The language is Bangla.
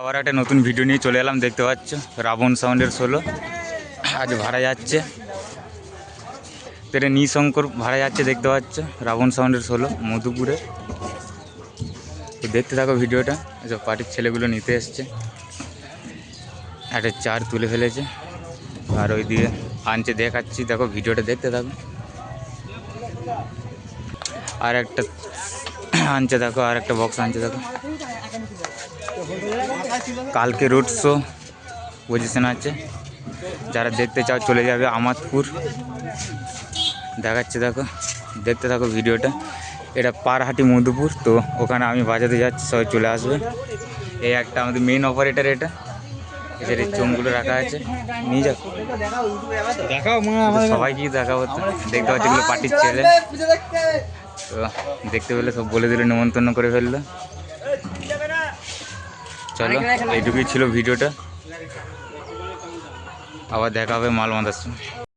আবার একটা নতুন ভিডিও নিয়ে চলে এলাম, দেখতে পাচ্ছ? রাবণ সাউন্ডের ষোলো আজ ভাড়া যাচ্ছে। তো এটা নিশঙ্কর ভাড়া যাচ্ছে, দেখতে পাচ্ছ? রাবণ সাউন্ডের ষোলো মধুপুরে। তো দেখতে থাকো ভিডিওটা এসব পার্টির ছেলেগুলো নিতে এসছে। একটা চার তুলে ফেলেছে। আর ওই দিয়ে আনছে, দেখাচ্ছি। দেখো ভিডিওটা দেখতে থাকো। আর একটা আনছে, দেখো, আর একটা বক্স আনছে, দেখো। কালকে রোড শো পজিশন আছে। যারা দেখতে চাও চলে যাবে আমাদপুর দেখাচ্ছে দেখো দেখতে থাকো ভিডিওটা। এটা পারহাটি মধুপুর তো ওখানে আমি বাজাতে যাচ্ছি সবাই চলে আসবে। এই একটা আমাদের মেন অপারেটার এটা। এদের এই চোঙগুলো রাখা আছে নিয়ে মনে সবাইকেই দেখাবো তো। দেখতে পাচ্ছি পার্টির ছেলে। তো দেখতে পেলে সব বলে দিলে নিমন্ত্রণ করে ফেলল। চলো এইটুকুই ছিল ভিডিওটা। আবার দেখা হবে মাল মাদার